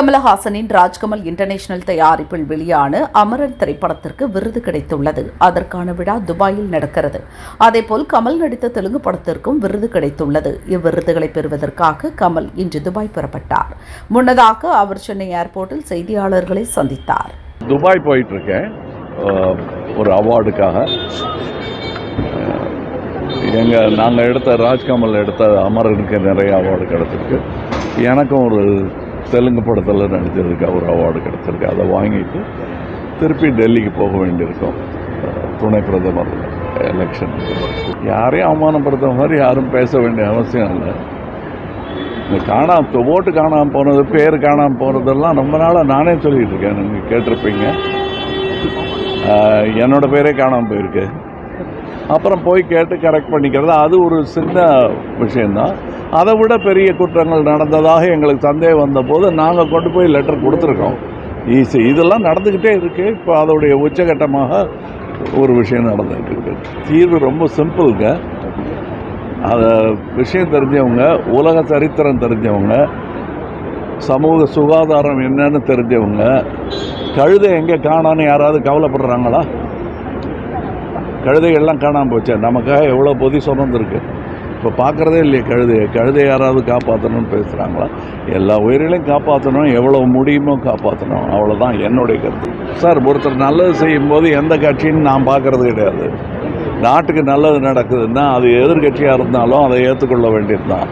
கமலஹாசனின் Rajkamal international தயாரிப்பில் வெளியான அமரன் திரைப்படத்திற்கு விருது கிடைத்துள்ளது. அதற்கான விழா துபாயில் நடக்கிறது. அதேபோல் கமல் நடித்த தெலுங்கு படத்திற்கும் விருது கிடைத்துள்ளது. இவ்விருதுகளை பெறுவதற்காக கமல் இன்று துபாய் புறப்பட்டார். முன்னதாக அவர் சென்னை ஏர்போர்ட்டில் செய்தியாளர்களை சந்தித்தார். துபாய் போயிட்டு இருக்கேன் ஒரு அவார்டுக்காக. எங்கள் நாங்கள் எடுத்த ராஜ்கமல் எடுத்த அமரனுக்கு நிறைய அவார்டு கிடச்சிருக்கு. எனக்கும் ஒரு தெலுங்கு படத்தில் நடித்ததுக்கு ஒரு அவார்டு கிடச்சிருக்கு. அதை வாங்கிட்டு திருப்பி டெல்லிக்கு போக வேண்டியிருக்கும். துணை பிரதமர் எலெக்ஷன் யாரையும் அவமானப்படுத்துற மாதிரி யாரும் பேச வேண்டிய அவசியம் இல்லை. இந்த காணாம ஓட்டு காணாமல் போனது பேர் காணாமல் போனதெல்லாம் ரொம்ப நாளாக நானே சொல்லிகிட்டு இருக்கேன். நீங்கள் கேட்டிருப்பீங்க. என்னோடய என்னோட பேரே காணாமல் போயிருக்கு. அப்புறம் போய் கேட்டு கரெக்ட் பண்ணிக்கிறது. அது ஒரு சின்ன விஷயந்தான் அதை விட பெரிய குற்றங்கள் நடந்ததாக எங்களுக்கு சந்தேகம் வந்தபோது நாங்கள் கொண்டு போய் லெட்டர் கொடுத்துருக்கோம். ஈஸி இதெல்லாம் நடந்துக்கிட்டே இருக்குது இப்போ அதோடைய உச்சகட்டமாக ஒரு விஷயம் நடந்துகிட்டு தீர்வு ரொம்ப சிம்பிளுங்க அதை விஷயம் தெரிஞ்சவங்க உலக சரித்திரம் தெரிஞ்சவங்க சமூக சுகாதாரம் என்னன்னு தெரிஞ்சவங்க கழுதை எங்கே காணான்னு யாராவது கவலைப்படுறாங்களா? கழுதைகள்லாம் காணாமல் போச்சு. நமக்காக எவ்வளோ பொதி சுமந்துருக்கு. இப்போ பார்க்குறதே இல்லையே கழுதையை கழுதை யாராவது காப்பாற்றணும்னு பேசுகிறாங்களா எல்லா உயிர்களையும் காப்பாற்றணும் எவ்வளோ முடியுமோ காப்பாற்றணும் அவ்வளோதான் என்னுடைய கருத்து. சார் ஒருத்தர் நல்லது செய்யும்போது எந்த கட்சின்னு நான் பார்க்குறது கிடையாது. நாட்டுக்கு நல்லது நடக்குதுன்னா அது எதிர்கட்சியாக இருந்தாலும் அதை ஏற்றுக்கொள்ள வேண்டியது தான்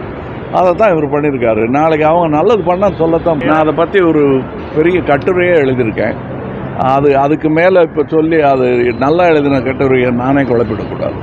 அதை தான் இவர் பண்ணியிருக்காரு. நாளைக்கு அவங்க நல்லது பண்ணால் சொல்லத்தான் நான் அதை பற்றி ஒரு பெரிய கட்டுரையே எழுதியிருக்கேன். அது அதுக்கு மேலே இப்போ சொல்லி அது நல்லா எழுதின கட்டுரையை நானே குழப்பிடக்கூடாது